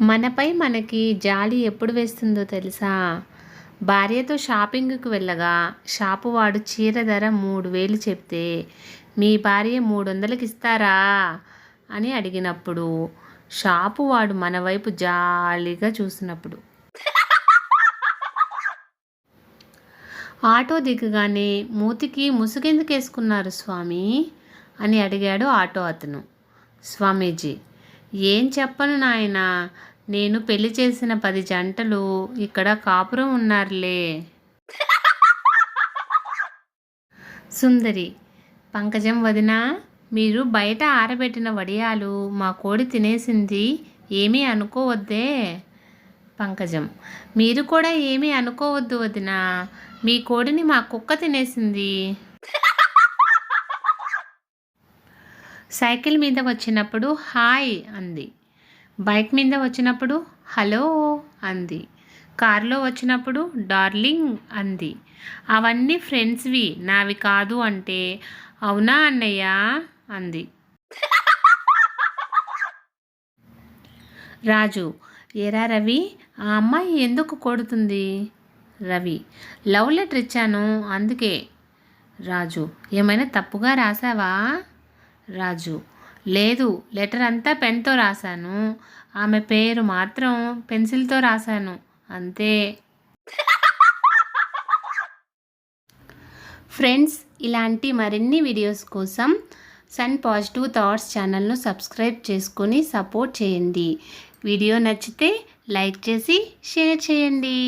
మనపై మనకి జాలి ఎప్పుడు వేస్తుందో తెలుసా? భార్యతో షాపింగ్కి వెళ్ళగా షాపు వాడు చీర ధర మూడు వేలు చెప్తే మీ భార్య మూడు వందలకి ఇస్తారా? అని అడిగినప్పుడు షాపు వాడు మన వైపు జాలిగా చూసినప్పుడు. ఆటో దిగగానే మూతికి ముసుగెందుకు వేసుకున్నారు స్వామి? అని అడిగాడు ఆటో అతను. స్వామీజీ ఏం చెప్పను నాయనా? నేను పెళ్ళి చేసిన పది జంటలు ఇక్కడ కాపురం ఉన్నారులే. సుందరి పంకజం వదినా మీరు బయట ఆరబెట్టిన వడియాలు మా కోడి తినేసింది ఏమీ అనుకోవద్దే. పంకజం మీరు కూడా ఏమీ అనుకోవద్దు వదినా. మీ కోడిని మా కుక్క తినేసింది. సైకిల్ మీద వచ్చినప్పుడు హాయ్ అంది. బైక్ మీద వచ్చినప్పుడు హలో అంది. కారులో వచ్చినప్పుడు డార్లింగ్ అంది. అవన్నీ ఫ్రెండ్స్వి నావి కాదు అంటే అవునా అన్నయ్య అంది. రాజు ఏరా రవి ఆ అమ్మాయి ఎందుకు కొడుతుంది? రవి లవ్ లెటర్ ఇచ్చాను అందుకే. రాజు ఏమైనా తప్పుగా రాసావా? రాజు. లేదు లెటర్ అంతా పెన్తో రాశాను. ఆమె పేరు మాత్రం పెన్సిల్తో రాశాను. అంతే. ఫ్రెండ్స్ ఇలాంటి మరిన్ని వీడియోస్ కోసం సన్ పాజిటివ్ థాట్స్ ఛానల్ను సబ్స్క్రైబ్ చేసుకొని సపోర్ట్ చేయండి. వీడియో నచ్చితే లైక్ చేసి షేర్ చేయండి.